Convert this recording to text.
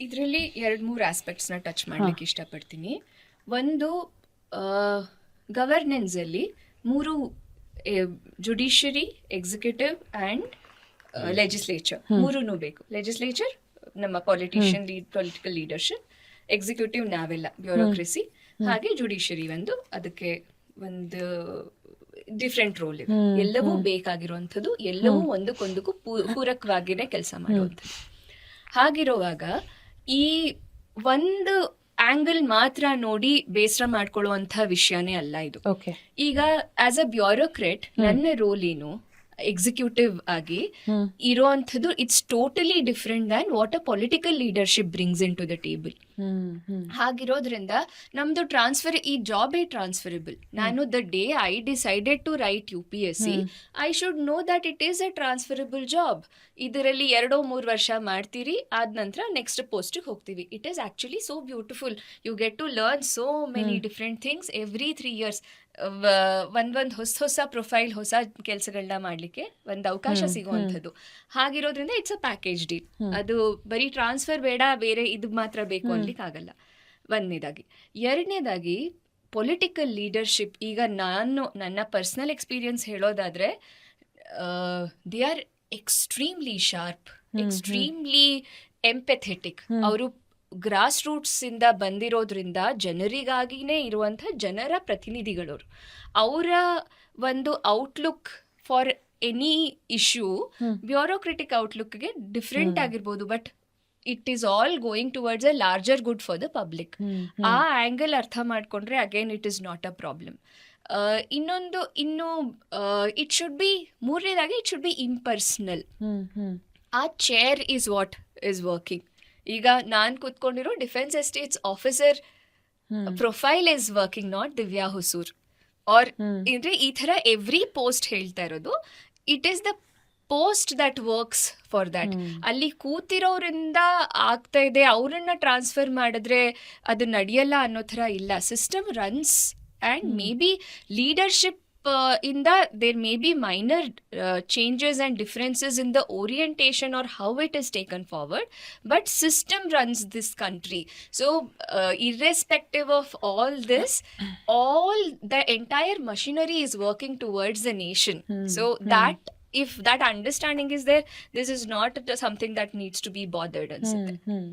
ಇದರಲ್ಲಿ ಎರಡು ಮೂರು ಆಸ್ಪೆಕ್ಟ್ಸ್ನ ಟಚ್ ಮಾಡ್ಲಿಕ್ಕೆ ಇಷ್ಟಪಡ್ತೀನಿ. ಒಂದು ಗವರ್ನೆನ್ಸಲ್ಲಿ ಮೂರು ಜುಡಿಷರಿ ಎಕ್ಸಿಕ್ಯೂಟಿವ್ ಆ್ಯಂಡ್ ಲೆಜಿಸ್ಲೇಚರ್ ಮೂರೂ ಬೇಕು. ಲೆಜಿಸ್ಲೇಚರ್ ನಮ್ಮ politician lead political leadership executive ನಾವೆಲ್ಲ ಬ್ಯೂರೋಕ್ರಸಿ ಹಾಗೆ ಜುಡಿಷರಿ ಒಂದು ಅದಕ್ಕೆ ಒಂದು ಡಿಫ್ರೆಂಟ್ ರೋಲ್ ಇದೆ ಎಲ್ಲವೂ ಬೇಕಾಗಿರುವಂಥದ್ದು ಎಲ್ಲವೂ ಒಂದಕ್ಕೊಂದಕ್ಕೂ ಪೂರಕವಾಗಿನೇ ಕೆಲಸ ಮಾಡುವಂಥದ್ದು. ಹಾಗಿರುವಾಗ ಈ ಒಂದು ಆಂಗಲ್ ಮಾತ್ರ ನೋಡಿ ಬೇಸರ ಮಾಡ್ಕೊಳ್ಳುವಂತ ವಿಷಯನೇ ಅಲ್ಲ ಇದು. ಓಕೆ ಈಗ ಆಸ್ ಅ ಬ್ಯೂರೋಕ್ರೆಟ್ ನನ್ನ ರೋಲ್ ಏನು? ಎಕ್ಸಿಕ್ಯೂಟಿವ್ ಆಗಿ ಇರುವಂತದ್ದು it's totally different than what a political leadership brings in to the table ಹಾಗಿರೋದ್ರಿಂದ ನಮ್ದು ಟ್ರಾನ್ಸ್ಫರ್ ಈ ಜಾಬೇ ಟ್ರಾನ್ಸ್ಫರಬಲ್ ನಾನು the day I decided to write U P S C I should know that it is a transferable job ಇದರಲ್ಲಿ ಎರಡೋ ಮೂರು ವರ್ಷ ಮಾಡ್ತೀರಿ ಆದ ನಂತರ ನೆಕ್ಸ್ಟ್ ಪೋಸ್ಟಿಗೆ ಹೋಗ್ತೀವಿ. It is actually so beautiful you get to learn so many different things every three years ಒಂದೊಂದು ಹೊಸ ಹೊಸ ಪ್ರೊಫೈಲ್ ಹೊಸ ಕೆಲಸಗಳನ್ನ ಮಾಡಲಿಕ್ಕೆ ಒಂದು ಅವಕಾಶ ಸಿಗುವಂಥದ್ದು. ಹಾಗಿರೋದ್ರಿಂದ ಇಟ್ಸ್ ಅ ಪ್ಯಾಕೇಜ್ ಡೀಲ್ ಅದು ಬರೀ ಟ್ರಾನ್ಸ್ಫರ್ ಬೇಡ ಬೇರೆ ಇದು ಮಾತ್ರ ಬೇಕು ಅನ್ಲಿಕ್ಕೆ ಆಗಲ್ಲ ಒಂದನೇದಾಗಿ. ಎರಡನೇದಾಗಿ ಪೊಲಿಟಿಕಲ್ ಲೀಡರ್ಶಿಪ್ ಈಗ ನಾನು ನನ್ನ ಪರ್ಸ್ನಲ್ ಎಕ್ಸ್ಪೀರಿಯನ್ಸ್ ಹೇಳೋದಾದ್ರೆ they are extremely sharp extremely empathetic ಅವರು ಗ್ರಾಸ್ ರೂಟ್ಸಿಂದ ಇಂದ ಬಂದಿರೋದ್ರಿಂದ ಜನರಿಗಾಗಿನೇ ಇರುವಂಥ ಜನರ ಪ್ರತಿನಿಧಿಗಳವರು. ಅವರ ಒಂದು outlook for any issue bureaucratic ಔಟ್ಲುಕ್ಗೆ different ಆಗಿರ್ಬೋದು. But it is all going towards a larger good for the public ಆ ಆ್ಯಂಗಲ್ ಅರ್ಥ ಮಾಡಿಕೊಂಡ್ರೆ again it is not a problem ಇನ್ನೊಂದು ಇನ್ನು ಇಟ್ ಶುಡ್ ಬಿ ಮೂರನೇದಾಗಿ ಇಟ್ ಶುಡ್ ಬಿ ಇಂಪರ್ಸ್ನಲ್ ಆ chair is what is working ಈಗ ನಾನು ಕೂತ್ಕೊಂಡಿರೋ defence estates officer profile is working not Divya Husur are ಅಂದ್ರೆ ಈ ತರ ಎವ್ರಿ ಪೋಸ್ಟ್ ಹೇಳ್ತಾ ಇರೋದು it is the post that works for that ಅಲ್ಲಿ ಕೂತಿರೋರಿಂದ ಆಗ್ತಾ ಇದೆ ಅವರನ್ನ ಟ್ರಾನ್ಸ್ಫರ್ ಮಾಡಿದ್ರೆ ಅದು ನಡೆಯಲ್ಲ ಅನ್ನೋ ಥರ ಇಲ್ಲ system runs and maybe leadership ಇಂದ there may be minor changes and differences in the orientation or how it is taken forward but system runs this country so irrespective of all this all the entire machinery is working towards the nation so that if that understanding is there this is not something that needs to be bothered and mm-hmm.